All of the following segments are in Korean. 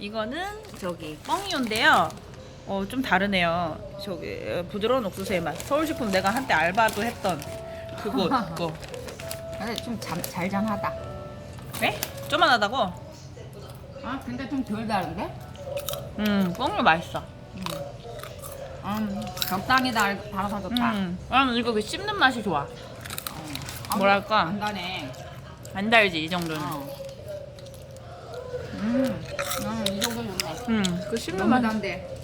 이거는 저기 뻥이온데요. 어, 좀 다르네요. 저기 어, 부드러운 옥수수의 맛. 서울식품 내가 한때 알바도 했던 그곳 거. 근데 좀 잠, 잘잠하다. 네? 쪼만하다고? 아 근데 좀 덜 다른데? 음, 뻥이 맛있어. 음 적당히 달, 달아서 좋다. 음, 나는 이거 그 씹는 맛이 좋아. 어. 뭐랄까? 안 다네. 안 달지 이 정도는. 어. 음, 음, 이 정도 좋네. 음, 그 씹는 너무 맛. 단데.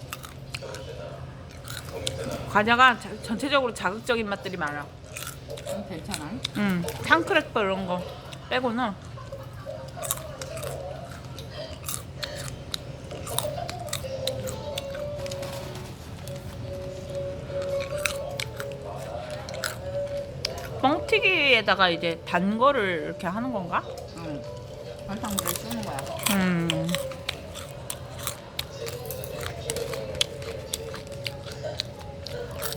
과자가 자- 전체적으로 자극적인 맛들이 많아. 음, 괜찮아. 음, 탕크래커 이런 거 빼고는 뻥튀기에다가 이제 단 거를 이렇게 하는 건가? 응. 설탕물을 쓰는 거야. 음.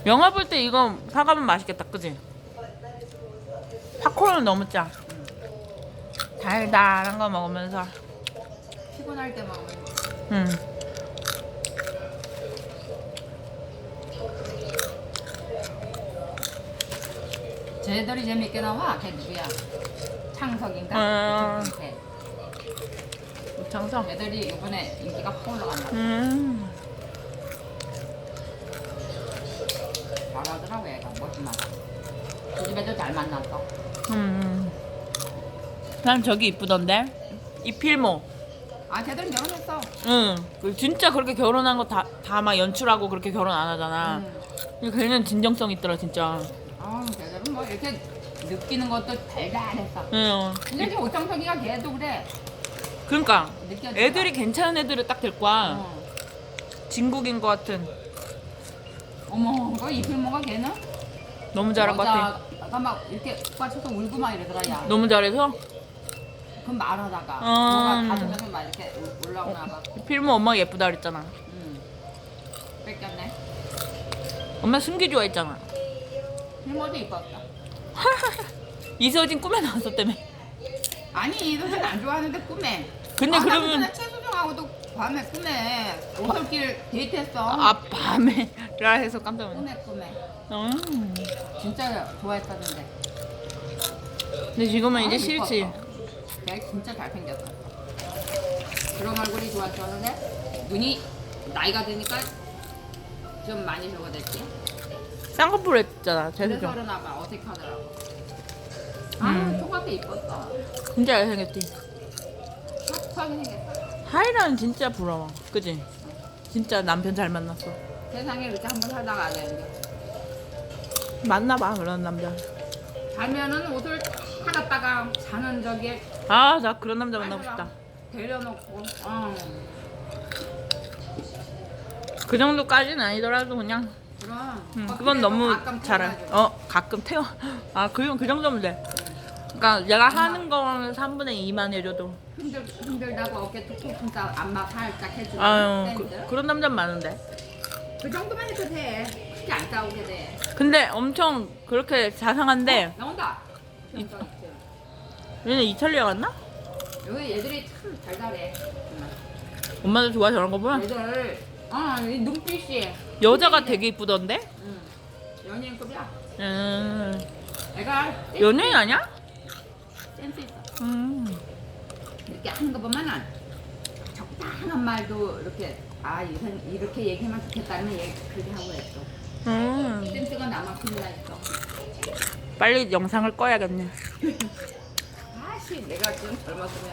영화 볼 때 이거 사가면 맛있겠다, 그지? 팝콘은 너무 짜. 달달한 거 먹으면서. 피곤할 때 먹으면 음. 쟤들이 재밌게 나와. 걔 누구야? 창석인가? 아. 걔. 장성. 애들이 이번에 인기가 확 올라간다. 음. 잘하더라고 애가 멋지마다. 그 집에도 잘 만났어. 음. 난 저기 이쁘던데. 이필모. 아 쟤들은 결혼했어. 응. 그 진짜 그렇게 결혼한 거 다 다 막 연출하고 그렇게 결혼 안 하잖아. 음. 근데 걔는 진정성 있더라 진짜. 아 쟤들은 뭐 이렇게 느끼는 것도 달달했어. 응. 근데 지금 오창석이가 걔도 그래. 그러니까. 애들이 괜찮은 애들을 딱될 거야. 어. 진국인 것 같은. 어머, 그 이필모가 걔는 너무 잘한 것 같아. 여자가 막 이렇게 빠쳐서 울고 막 이러더라 야. 너무 잘해서 그 말하다가 음. 뭐가 가슴에서 막 이렇게 올- 올라오나 봐. 필모 엄마 가 예쁘다 그랬잖아. 음. 뺏겼네. 엄마 승기 좋아했잖아. 필모도 이뻤다. 이서진 꿈에 나왔었다며. 아니 너는 안 좋아하는데 꿈에. 근데 아, 그러면- 나 최수정하고도 밤에 꿈에 오솔길 데이트했어. 아 밤에 라 해서 깜짝 놀랐네. 꿈에 꿈에. 음. 진짜 좋아했었는데. 근데 지금은 이제 아, 싫지. 걔 진짜 잘생겼어. 그런 얼굴이 좋았었는데 눈이 나이가 드니까 좀 많이 적어졌지. 쌍꺼풀 했잖아. 그래서 재수정. 그러나 봐 어색하더라고. 아, 음. 똑같아 이뻤어. 진짜 잘생겼지. 생겼어. 하이라는 진짜 부러워. 그지? 진짜 남편 잘 만났어. 세상에 이렇게 한 번 살다가 안 되는데. 만나봐 그런 남자. 자면은 옷을 다 갖다가 자는 저기에 아 나 그런 남자 만나고 싶다. 데려놓고. 어. 그 정도까지는 아니더라도 그냥 그럼. 음, 어, 그건 너무 잘해. 어 가끔 태워. 아그 그 정도면 돼. 그러니까 내가 하는 거는 3분의 2만 해줘도. 힘들 힘들다고 어깨 툭툭 진짜 안마 살짝 해주고. 아유 밴드. 그, 그 런 남자 많은데. 그 정도만 해도 돼. 크게 안 싸우게 돼. 근데 엄청 그렇게 자상한데 나온다. 이- 이... 얘는 이탈리아 갔나? 여기 얘들이 참 달달해. 엄마도 좋아 저런 거 보면 얘들 어이 눈빛이 여자가 되게 이쁘던데. 응. 연예인급이야. 음 애가 연예인 아니야? 센스 있어. 음 이렇게 하는 거 보면은 적당한 말도 이렇게 아 이런 이렇게 얘기하면 좋겠다는 얘기 그렇게 하고 있어. 음. 센스가 나만큼이나 있어. 빨리 영상을 꺼야겠네. 아씨 내가 좀 젊었으면